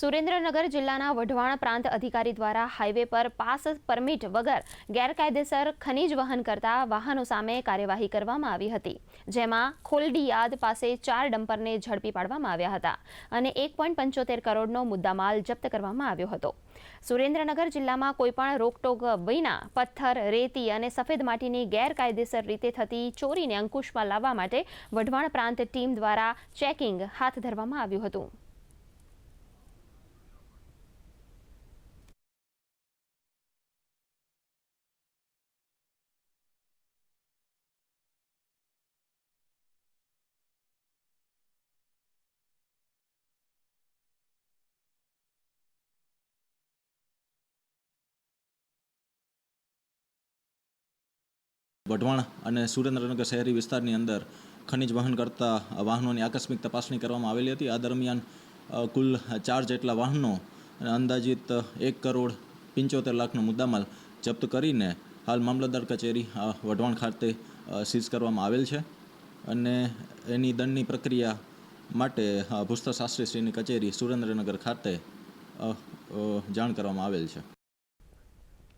સુરેન્દ્રનગર જિલ્લાના વઢવાણ પ્રાંત અધિકારી દ્વારા હાઈવે પર પાસ પરમિટ વગર ગેરકાયદેસર ખનીજ વહન કરતા વાહનો સામે કાર્યવાહી કરવામાં આવી હતી, જેમાં ખોલડીયાદ પાસે ચાર ડમ્પરને ઝડપી પાડવામાં આવ્યા હતા અને એક પોઈન્ટ પંચોતેર કરોડનો મુદ્દામાલ જપ્ત કરવામાં આવ્યો હતો. સુરેન્દ્રનગર જિલ્લામાં કોઈપણ રોકટોક વિના પથ્થર, રેતી અને સફેદ માટીની ગેરકાયદેસર રીતે થતી ચોરીને અંકુશમાં લાવવા માટે વઢવાણ પ્રાંત ટીમ દ્વારા ચેકિંગ હાથ ધરવામાં આવ્યું હતું. વઢવાણ અને સુરેન્દ્રનગર શહેરી વિસ્તારની અંદર ખનિજ વહન કરતા વાહનોની આકસ્મિક તપાસણી કરવામાં આવેલી હતી. આ દરમિયાન કુલ ચાર જેટલા વાહનો અને અંદાજિત એક કરોડ પંચોતેર લાખનો મુદ્દામાલ જપ્ત કરીને હાલ મામલતદાર કચેરી વઢવાણ ખાતે સીઝ કરવામાં આવેલ છે અને એની દંડની પ્રક્રિયા માટે ભૂસ્તર શાસ્ત્રીશ્રીની કચેરી સુરેન્દ્રનગર ખાતે જાણ કરવામાં આવેલ છે.